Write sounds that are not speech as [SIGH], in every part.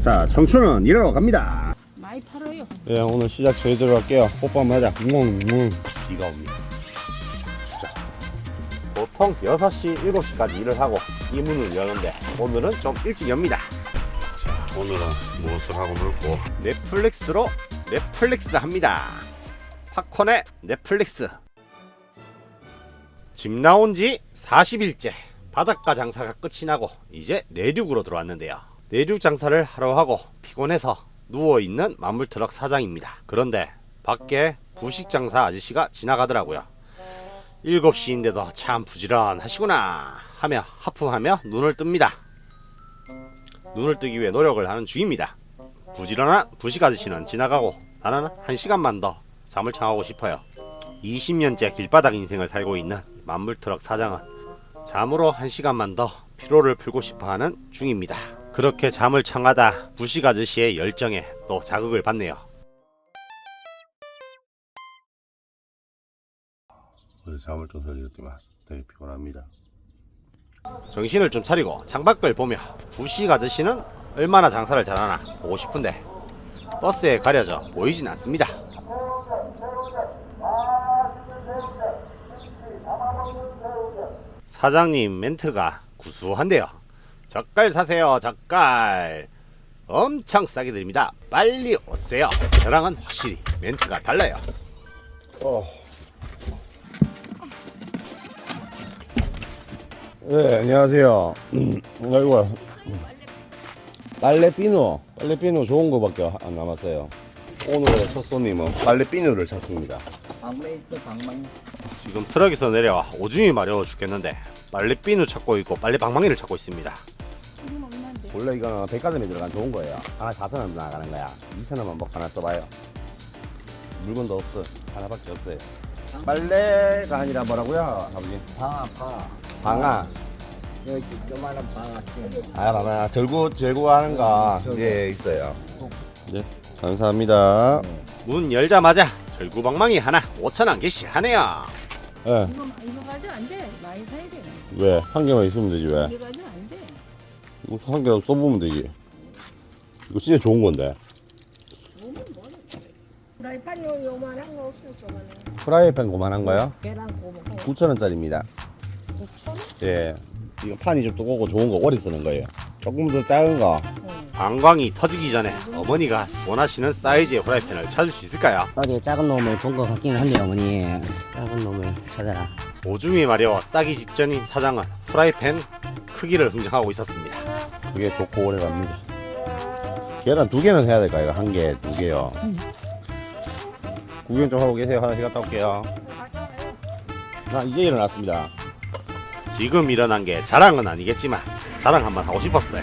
자, 청춘은 일하러 갑니다. 많이 팔아요. 예, 오늘 시작 저희대로 할게요. 뽀뽀 한번 하자. 웅웅. 비가 옵니다. 보통 6시, 7시까지 일을 하고 이 문을 여는데 오늘은 좀 일찍 엽니다. 자, 오늘은 무엇을 하고 놀고 넷플릭스로 넷플릭스 합니다. 팝콘의 넷플릭스. 집 나온 지 40일째. 바닷가 장사가 끝이 나고 이제 내륙으로 들어왔는데요. 내륙 장사를 하러 하고 피곤해서 누워 있는 만물트럭 사장입니다. 그런데 밖에 부식 장사 아저씨가 지나가더라고요. 7시인데도 참 부지런하시구나 하며 하품하며 눈을 뜹니다. 눈을 뜨기 위해 노력을 하는 중입니다. 부지런한 부식 아저씨는 지나가고 나는 한 시간만 더 잠을 청하고 싶어요. 20년째 길바닥 인생을 살고 있는 만물트럭 사장은 잠으로 한 시간만 더 피로를 풀고 싶어 하는 중입니다. 그렇게 잠을 청하다 부식 아저씨의 열정에 또 자극을 받네요. 어제 잠을 좀 설렸더만 되게 피곤합니다. 정신을 좀 차리고 창밖을 보며 부식 아저씨는 얼마나 장사를 잘하나 보고 싶은데 버스에 가려져 보이진 않습니다. 사장님 멘트가 구수한데요. 젓갈 사세요, 젓갈. 엄청 싸게 드립니다. 빨리 오세요. 저랑은 확실히 멘트가 달라요. 어. 네, 안녕하세요. 음, 아이고. 빨래비누, 빨래비누 좋은 거밖에 안 남았어요. 오늘의 첫 손님은 빨래비누를 찾습니다. 방망이. 지금 트럭에서 내려와 오줌이 마려워 죽겠는데 빨래비누 찾고 있고 빨래 방망이를 찾고 있습니다. 없는데. 원래 이거는 백화점에 들어간 좋은 거예요. 하나 4,000원 나가는 거야. 2,000원만 먹고 하나 써봐요. 물건도 없어. 하나밖에 없어요. 빨래가 아니라 뭐라고요, 아버지? 방아 방아. 방아. 여기 조그마한 방아 씨. 아, 봐봐. 절구, 절구 하는 거. 절구. 예, 있어요. 네. 감사합니다. 문 열자마자 절구방망이 하나 5,000원 개시하네요. 예. 이거 이거 가져 안 돼. 많이 사야 돼. 왜? 한 개만 있으면 되지, 왜? 이거 가져 한 개라도 써보면 되지. 이거 진짜 좋은 건데. 프라이팬 요 요만한 거 없어 저거는. 프라이팬 고만한 거요? 계란 고먹 9,000원짜리입니다. 5천 원? 예. 이거 판이 좀 두껍고 좋은 거 오래 쓰는 거예요. 조금 더 작은 거. 응. 방광이 터지기 전에 어머니가 원하시는 사이즈의 프라이팬을 찾을 수 있을까요? 어디 작은 놈을 본 것 같기는 한데 어머니 작은 놈을 찾아라 오줌이 마려워 싸기 직전인 사장은 프라이팬 크기를 흥정하고 있었습니다. 그게 좋고 오래 갑니다. 계란 두 개는 해야 될까요? 이거 한 개, 두 개요. 구경 좀 하고 계세요. 하나씩 갔다 올게요. 나 이제 일어났습니다. 지금 일어난 게 자랑은 아니겠지만 자랑 한번 하고 싶었어요.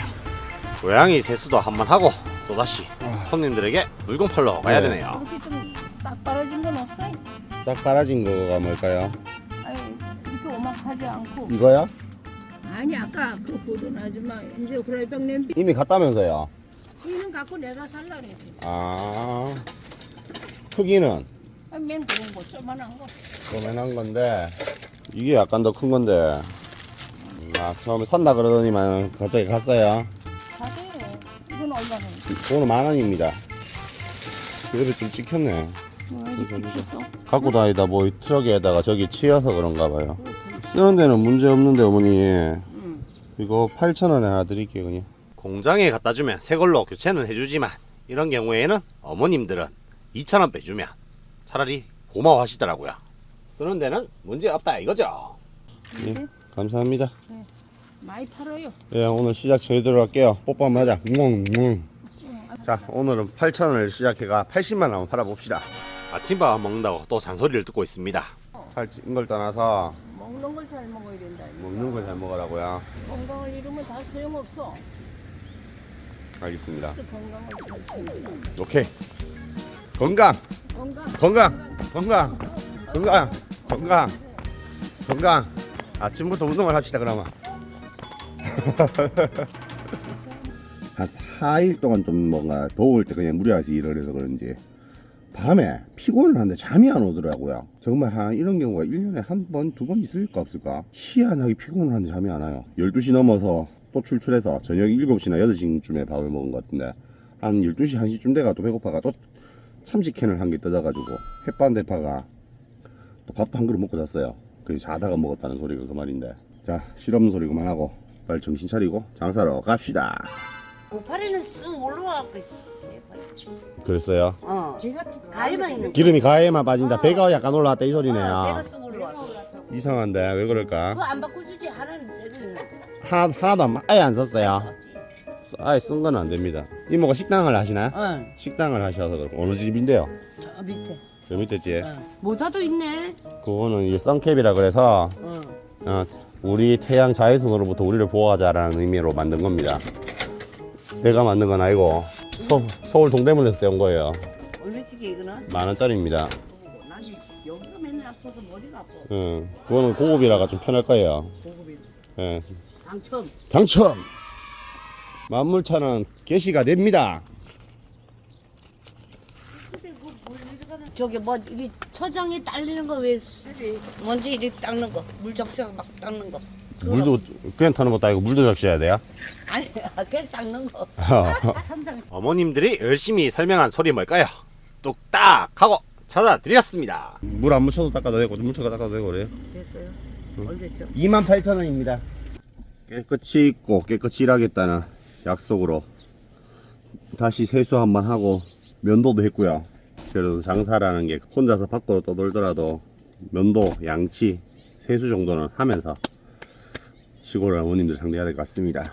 고양이 세수도 한번 하고 또다시 손님들에게 물건 팔러 가야 네. 되네요. 이렇게 좀 딱 떨어진 건 없어? 딱 빨아진 거가 뭘까요? 이거요? 아니 아까 그 보던 아줌마 이제 프라이팬 냄비 이미 갔다면서요. 이는 갖고 내가 살라 그랬지. 아 크기는 아, 맨 그런 거 조만한 거. 조만한 건데 이게 약간 더 큰 건데 아 처음에 산다 그러더니만 갑자기 갔어요. 가세요. 이건 얼마나? 그거는 만 원입니다. 그래도 좀 찍혔네. 뭐 이렇게 찍혔어? 갖고 다니다 뭐 이 트럭에다가 저기 치여서 그런가 봐요. 쓰는 데는 문제 없는데 어머니 응. 이거 8,000원에 하나 드릴게요 그냥. 공장에 갖다 주면 새 걸로 교체는 해주지만 이런 경우에는 어머님들은 2,000원 빼주면 차라리 고마워하시더라고요. 쓰는 데는 문제 없다 이거죠. 네, 감사합니다. 많이 팔아요. 예, 오늘 시작 저희대로 할게요. 뽀뽀 한번 하자. 웅, 웅. 응. 자, 오늘은 8,000원을 시작해가 80만 원 한번 팔아봅시다. 아침밥 먹는다고 또 잔소리를 듣고 있습니다. 살찐 걸 떠나서 먹는 걸 잘 먹어야 된다. 먹는 걸 잘 먹으라고요. 건강을 잃으면 다 소용없어. 알겠습니다. 또 건강을 잘. 오케이. 건강, 건강. 건강, 건강, 건강, 건강, 건강. 아침부터 운동을 합시다 그러면. [LAUGHS] 한 4일 동안 좀 뭔가 더울 때 그냥 무리해서 일을 해서 그런지 밤에 피곤을 하는데 잠이 안 오더라고요. 정말 한 이런 경우가 1년에 한 번, 두 번 있을까 없을까? 희한하게 피곤을 하는데 잠이 안 와요. 12시 넘어서 또 출출해서 저녁 7시나 8시쯤에 밥을 먹은 것 같은데 한 12시 1시쯤 돼가 또 배고파가 또 참치캔을 한 개 뜯어가지고 햇반대파가 또 밥도 한 그릇 먹고 잤어요 그래서 자다가 먹었다는 소리가 그 말인데 자 실없는 소리 그만하고 빨리 정신 차리고 장사로 갑시다 고파리는 쓱 올라와갖고 씨. 그랬어요? 어. 가위만 있는 기름이 가해만 빠진다. 배가 약간 올라왔다 이거 소리네요. 내가 쓱 올라왔어. 이상한데 왜 그럴까? 그거 안 바꿔주지? 하나는 하나, 하나도 안, 아예 안 썼어요. 아예 쓴 건 안 됩니다. 이모가 식당을 하시나요? 응. 식당을 하셔서 그렇고. 어느 집인데요? 저 밑에. 저 밑에 집 응. 모자도 있네. 그거는 이제 선캡이라 그래서 응. 어, 우리 태양 자외선으로부터 우리를 보호하자라는 의미로 만든 겁니다. 내가 만든 건 아니고 서, 서울 동대문에서 떼온 거예요. 얼마씩이 이거는? 만 원짜리입니다. 나는 여기가 맨날 아파서 머리가 아파 응, 그거는 고급이라가 좀 편할 거예요. 고급이 예. 당첨 당첨! 만물차는 개시가 됩니다. 저기 뭐 이리 처장에 딸리는 거왜 먼지 이리 닦는 거 물 적셔서 막 닦는 거 물도 그냥 타는 것도 아니고 물도 적셔야 돼요. 아니 그냥 닦는 거 [LAUGHS] 천장 어머님들이 열심히 설명한 소리 뭘까요? 뚝딱 하고 찾아드렸습니다. 물 안 묻혀도 닦아도 되고 물쳐가 닦아도 되고 그래요. 됐어요 얼마죠? 28,000원입니다. 깨끗이 입고 깨끗이 일하겠다는 약속으로 다시 세수 한번 하고 면도도 했고요. 그래도 장사라는 게 혼자서 밖으로 떠돌더라도 면도, 양치, 세수 정도는 하면서 시골 어머님들 상대해야 될 것 같습니다.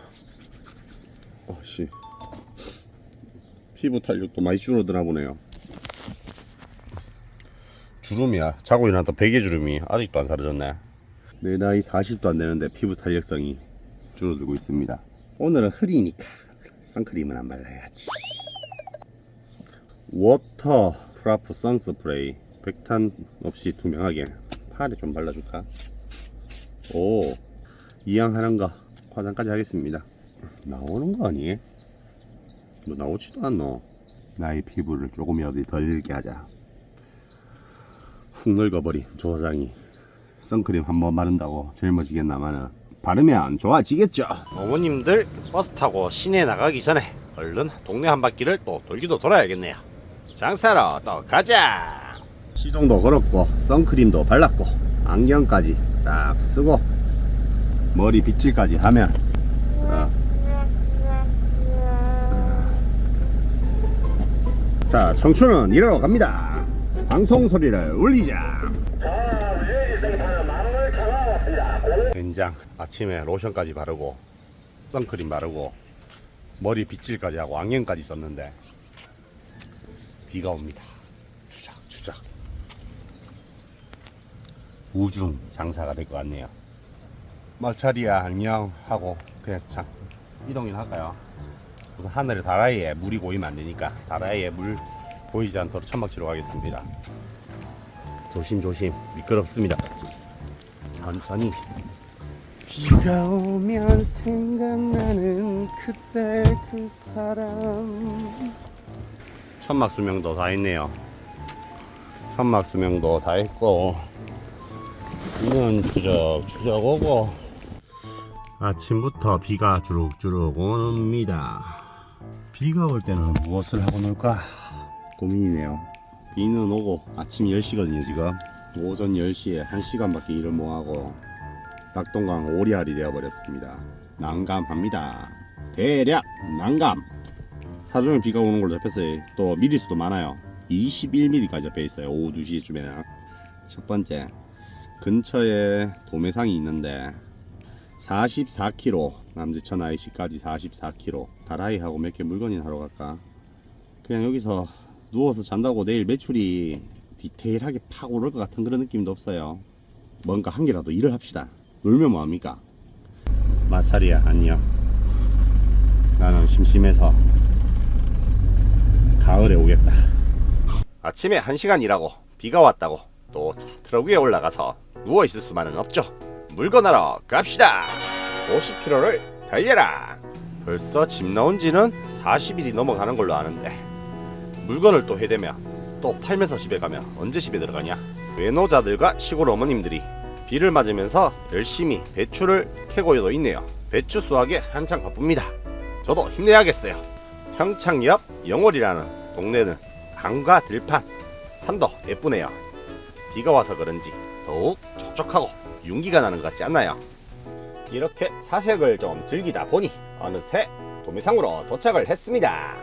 어씨 피부 탄력도 많이 줄어드나 보네요. 주름이야. 자고 일어났다 베개 주름이 아직도 안 사라졌네. 내 나이 40도 안 되는데 피부 탄력성이 줄어들고 있습니다. 오늘은 흐리니까 선크림은 안 발라야지. 워터 프라프 선스프레이 백탄 없이 투명하게 팔에 좀 발라줄까? 오 이왕하는가 화장까지 하겠습니다. 나오는 거 아니? 뭐 나오지도 않노. 나의 피부를 조금이라도 덜 잃게 하자. 훅 늙어버린 조사장이 선크림 한 번 바른다고 젊어지겠나마는 바르면 좋아지겠죠. 어머님들 버스 타고 시내 나가기 전에 얼른 동네 한 바퀴를 또 돌기도 돌아야겠네요. 장사로 또 가자. 시동도 걸었고 선크림도 발랐고 안경까지 딱 쓰고 머리 빗질까지 하면 자, 자 청춘은 일하러 갑니다. 방송 소리를 울리자. 된장 아침에 로션까지 바르고 선크림 바르고 머리 빗질까지 하고 안경까지 썼는데 비가 옵니다 추적 추적 우중 장사가 될 것 같네요 마차리야 안녕 하고 그냥 참 이동이나 할까요? 우선 하늘에 다라이에 물이 고이면 안 되니까 다라이에 물 보이지 않도록 천막 치러 가겠습니다. 조심조심. 미끄럽습니다. 천천히. 비가 오면 생각나는 그때 그 사람. 천막 수명도 다 했네요. 천막 수명도 다 했고. 비는 추적 추적 오고 아침부터 비가 주룩주룩 옵니다 비가 올 때는 무엇을 하고 놀까 고민이네요 비는 오고 아침 10시거든요 지금 오전 10시에 1시간밖에 일을 못하고 낙동강 오리알이 되어버렸습니다. 난감합니다. 대략 난감. 하루종일 비가 오는 걸로 잡혔어요. 또 미리수도 많아요. 21mm까지 잡혀 있어요. 오후 2시쯤에는. 첫 번째 근처에 도매상이 있는데 44km 남지천 IC까지 44km 다라이하고 몇 개 물건이나 하러 갈까? 그냥 여기서 누워서 잔다고 내일 매출이 디테일하게 팍 오를 것 같은 그런 느낌도 없어요. 뭔가 한 개라도 일을 합시다. 놀면 뭐합니까? 마찰이야 안녕. 나는 심심해서 가을에 오겠다. 아침에 한 시간 일하고 비가 왔다고 또 트럭 위에 올라가서 누워 있을 수만은 없죠. 물건하러 갑시다. 50km를 달려라. 벌써 집 나온 지는 40일이 넘어가는 걸로 아는데 물건을 또 해대면 또 팔면서 집에 가면 언제 집에 들어가냐? 외노자들과 시골 어머님들이 비를 맞으면서 열심히 배추를 캐고도 있네요. 배추 수확에 한창 바쁩니다. 저도 힘내야겠어요. 평창 옆 영월이라는 동네는 강과 들판, 산도 예쁘네요. 비가 와서 그런지 더욱 촉촉하고 윤기가 나는 것 같지 않나요? 이렇게 사색을 좀 즐기다 보니 어느새 도매상으로 도착을 했습니다.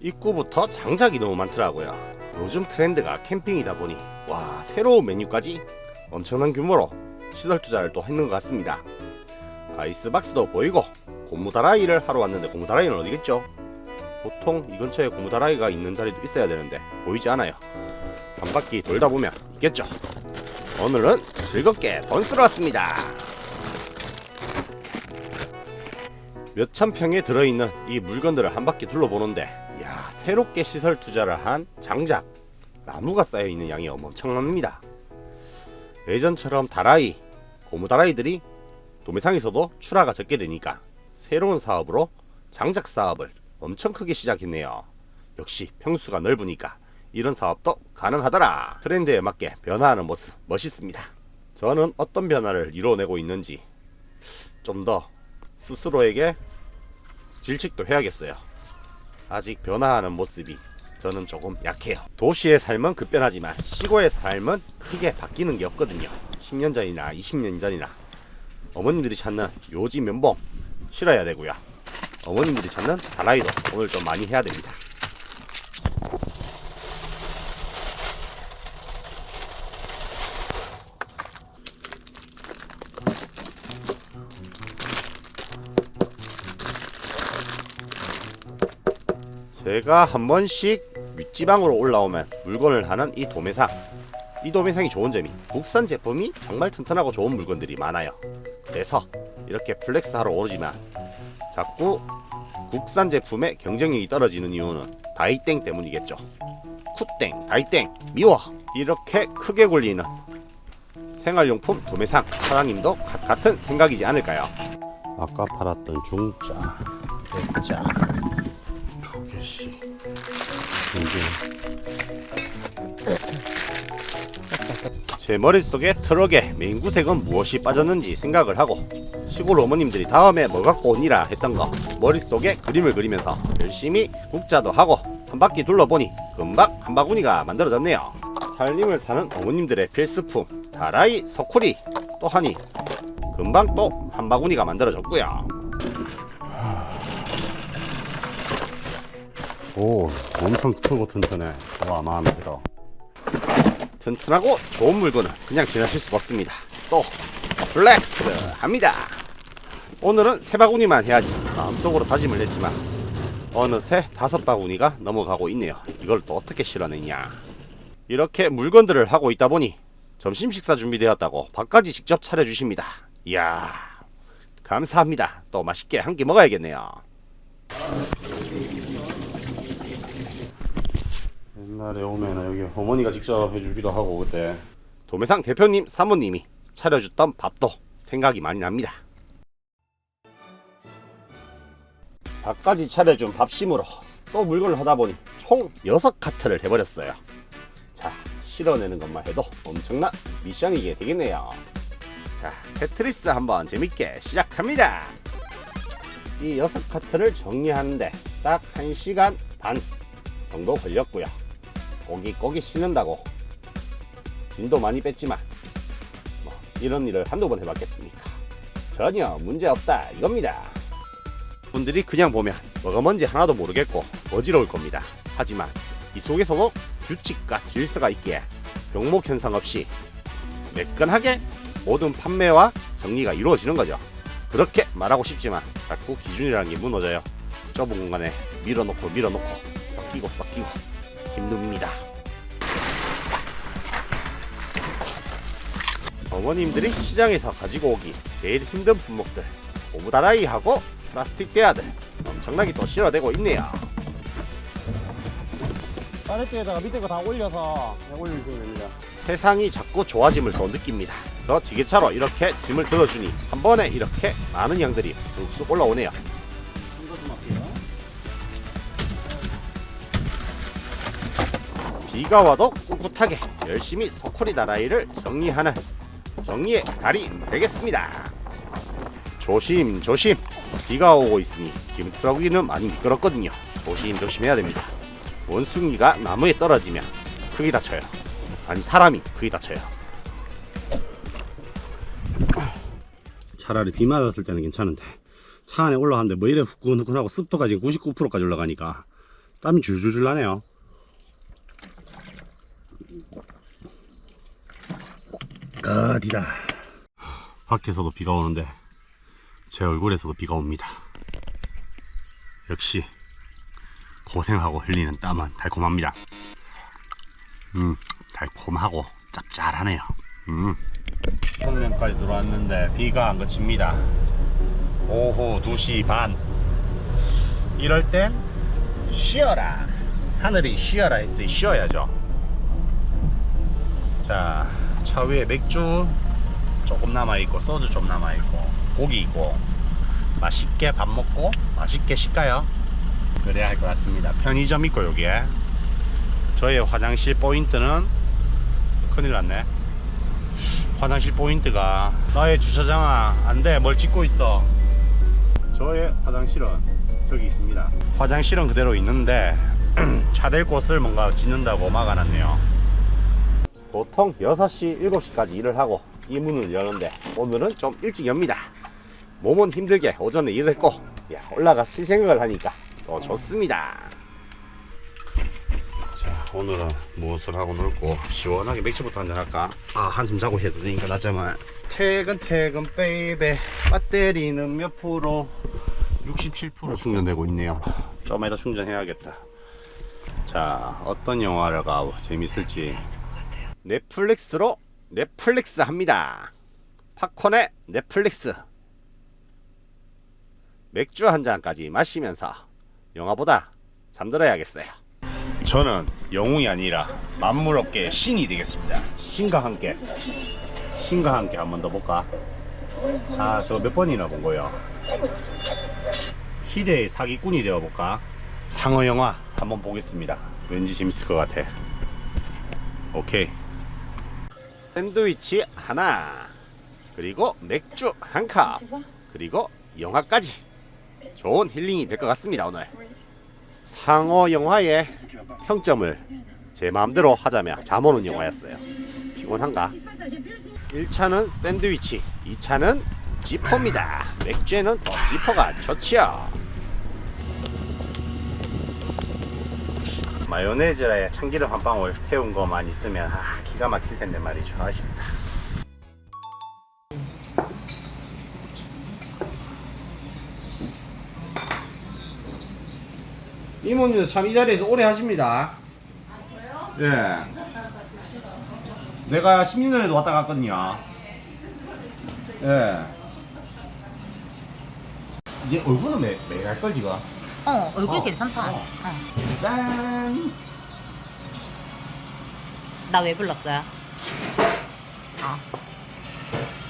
입구부터 장작이 너무 많더라고요. 요즘 트렌드가 캠핑이다 보니 와 새로운 메뉴까지 엄청난 규모로 시설 투자를 또 했는 것 같습니다. 아이스박스도 보이고 고무다라이를 하러 왔는데 고무다라이는 어디겠죠? 보통 이 근처에 고무다라이가 있는 자리도 있어야 되는데 보이지 않아요. 한 바퀴 돌다 보면 있겠죠. 오늘은 즐겁게 돈 쓰러 왔습니다. 몇천 평에 들어있는 이 물건들을 한 바퀴 둘러보는데 야 새롭게 시설 투자를 한 장작 나무가 쌓여 있는 양이 엄청납니다. 예전처럼 다라이 고무 다라이들이 도매상에서도 출하가 적게 되니까 새로운 사업으로 장작 사업을 엄청 크게 시작했네요. 역시 평수가 넓으니까 이런 사업도 가능하더라. 트렌드에 맞게 변화하는 모습 멋있습니다. 저는 어떤 변화를 이루어내고 있는지 좀 더 스스로에게 질책도 해야겠어요. 아직 변화하는 모습이 저는 조금 약해요. 도시의 삶은 급변하지만 시골의 삶은 크게 바뀌는 게 없거든요. 10년 전이나 20년 전이나 어머님들이 찾는 요지 면봉 실어야 되고요. 어머님들이 찾는 다라이도 오늘 좀 많이 해야 됩니다. 제가 한 번씩 윗지방으로 올라오면 물건을 하는 이 도매상. 이 도매상이 좋은 점이 국산 제품이 정말 튼튼하고 좋은 물건들이 많아요. 그래서 이렇게 플렉스 하러 오르지만 자꾸 국산 제품의 경쟁력이 떨어지는 이유는 다이땡 때문이겠죠. 쿠땡, 다이땡, 미워 이렇게 크게 굴리는 생활용품 도매상 사장님도 가- 같은 생각이지 않을까요? 아까 팔았던 중짜, 대짜, 두 개씩, 제 머릿속에 트럭에 메인 구색은 무엇이 빠졌는지 생각을 하고 시골 어머님들이 다음에 뭐 갖고 오니라 했던 거 머릿속에 그림을 그리면서 열심히 국자도 하고 한 바퀴 둘러보니 금방 한 바구니가 만들어졌네요. 살림을 사는 어머님들의 필수품 다라이 서쿠리 또 하니 금방 또 한 바구니가 만들어졌고요. 오 엄청 크고 튼튼해. 와 마음에 들어. 튼튼하고 좋은 물건은 그냥 지나칠 수가 없습니다. 또 플렉스 합니다. 오늘은 세 바구니만 해야지 마음속으로 다짐을 했지만 어느새 다섯 바구니가 넘어가고 있네요. 이걸 또 어떻게 실어내냐. 이렇게 물건들을 하고 있다 보니 점심 식사 준비되었다고 밥까지 직접 차려주십니다. 이야 감사합니다. 또 맛있게 한 끼 먹어야겠네요. 옛날에 오면 여기 어머니가 직접 해주기도 하고 그때 도매상 대표님 사모님이 차려줬던 밥도 생각이 많이 납니다. 밥까지 차려준 밥심으로 또 물건을 하다 보니 총 6카트를 해버렸어요. 자, 실어내는 것만 해도 엄청난 미션이게 되겠네요. 자, 테트리스 한번 재밌게 시작합니다. 이 6카트를 정리하는데 딱 1시간 반 정도 걸렸고요. 꼬깃꼬깃 씻는다고 진도 많이 뺐지만 뭐 이런 일을 한두 번 해봤겠습니까? 전혀 문제 없다 이겁니다. 분들이 그냥 보면 뭐가 뭔지 하나도 모르겠고 어지러울 겁니다. 하지만 이 속에서도 규칙과 질서가 있기에 병목 현상 없이 매끈하게 모든 판매와 정리가 이루어지는 거죠. 그렇게 말하고 싶지만 자꾸 기준이라는 게 무너져요. 좁은 공간에 밀어놓고 밀어놓고 섞이고 섞이고 힘듭니다. 어머님들이 시장에서 가지고 오기 제일 힘든 품목들 고무다라이하고 플라스틱 대야들 엄청나게 또 실어대고 있네요. 아래쪽에다가 밑에 거 다 올려서 올려주면 됩니다. 세상이 자꾸 좋아짐을 더 느낍니다. 저 지게차로 이렇게 짐을 들어주니 한 번에 이렇게 많은 양들이 쑥쑥 올라오네요. 비가 와도 꿋꿋하게 열심히 서코리 다라이를 정리하는 정리의 달이 되겠습니다. 조심 조심 비가 오고 있으니 지금 트럭 위는 많이 미끄럽거든요. 조심 조심해야 됩니다. 원숭이가 나무에 떨어지면 크게 다쳐요. 아니 사람이 크게 다쳐요. 차라리 비 맞았을 때는 괜찮은데 차 안에 올라가는데 뭐 이래 후끈후끈하고 습도가 지금 99%까지 올라가니까 땀이 줄줄줄 나네요. 어디다. 밖에서도 비가 오는데 제 얼굴에서도 비가 옵니다. 역시 고생하고 흘리는 땀은 달콤합니다. 음, 달콤하고 짭짤하네요. 음. 성면까지 들어왔는데 비가 안 그칩니다. 오후 2시 반. 이럴 땐 쉬어라. 하늘이 쉬어라 했으니 쉬어야죠. 자, 차 위에 맥주 조금 남아있고, 소주 좀 남아있고, 고기 있고, 맛있게 밥 먹고, 맛있게 쉴까요? 그래야 할 것 같습니다. 편의점 있고, 여기에. 저의 화장실 포인트는 큰일 났네. 화장실 포인트가 나의 주차장아 안돼 뭘 찍고 있어 저의 화장실은 저기 있습니다 화장실은 그대로 있는데 [CLEARS THROAT] 차 댈 곳을 뭔가 짓는다고 막아놨네요 보통 6시 7시까지 일을 하고 이 문을 여는데 오늘은 좀 일찍 엽니다. 몸은 힘들게 오전에 일을 했고 야, 올라가 실 생각을 하니까 더 좋습니다. 자, 오늘은 무엇을 하고 놀고 시원하게 맥주부터 한잔 할까? 아 한숨 자고 해도 되니까 낮잠을. 퇴근 퇴근 베이베. 배터리는 몇 프로? 67% 충전되고 있네요. 좀 이따 충전해야겠다. 자 어떤 영화가 재밌을지 넷플릭스로 넷플릭스 합니다 팝콘의 넷플릭스 맥주 한 잔까지 마시면서 영화보다 잠들어야겠어요 저는 영웅이 아니라 만물업계의 신이 되겠습니다. 신과 함께 신과 함께 한 번 더 볼까? 아, 저몇 번이나 본 거요? 희대의 사기꾼이 되어 볼까? 상어 영화 한번 보겠습니다. 왠지 재밌을 것 같아. 오케이. 샌드위치 하나, 그리고 맥주 한 컵, 그리고 영화까지 좋은 힐링이 될 것 같습니다 오늘. 상어 영화의 평점을 제 마음대로 하자면 잠 오는 영화였어요. 피곤한가? 1차는 샌드위치, 2차는 지퍼입니다. 맥주에는 더 지퍼가 좋지요. 마요네즈에 참기름 한 방울 태운 거만 있으면 아, 기가 막힐 텐데 말이죠. 아쉽다. 이모님도 참 이 자리에서 오래 하십니다. 예. 내가 10년 전에도 왔다 갔거든요. 예. 이제 얼굴은 매, 매할걸 지금. 어, 얼굴 어. 괜찮다. 어. 어. 짠. 나 왜 불렀어요? 아,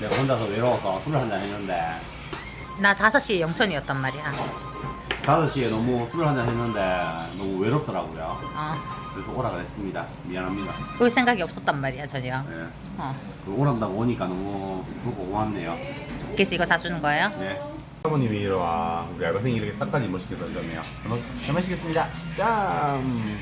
내가 혼자서 외로워서 술을 한잔 했는데 나 5시에 영천이었단 말이야. 5시에 너무 술을 한잔 했는데 너무 외롭더라고요. 어, 그래서 오라 그랬습니다. 미안합니다. 볼 생각이 없었단 말이야, 전혀. 예. 어. 그 오란다고 오니까 너무 보고 고맙네요. 그래서 이거 사주는 거예요? 네. 사모님이 이러와 우리 알바생이 이렇게 싹까지 멋있게 던졌네요. 한번 잘 마시겠습니다. 짠.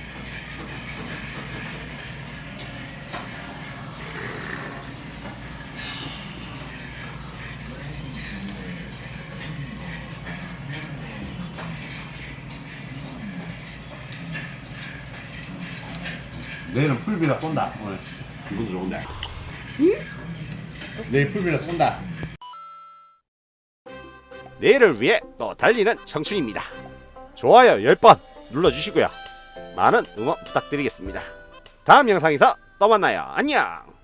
내일은 풀비라 쏜다 오늘 기분도 좋은데 내일 풀비라 쏜다 내일을 위해 또 달리는 청춘입니다. 좋아요 10번 눌러주시고요. 많은 응원 부탁드리겠습니다. 다음 영상에서 또 만나요. 안녕!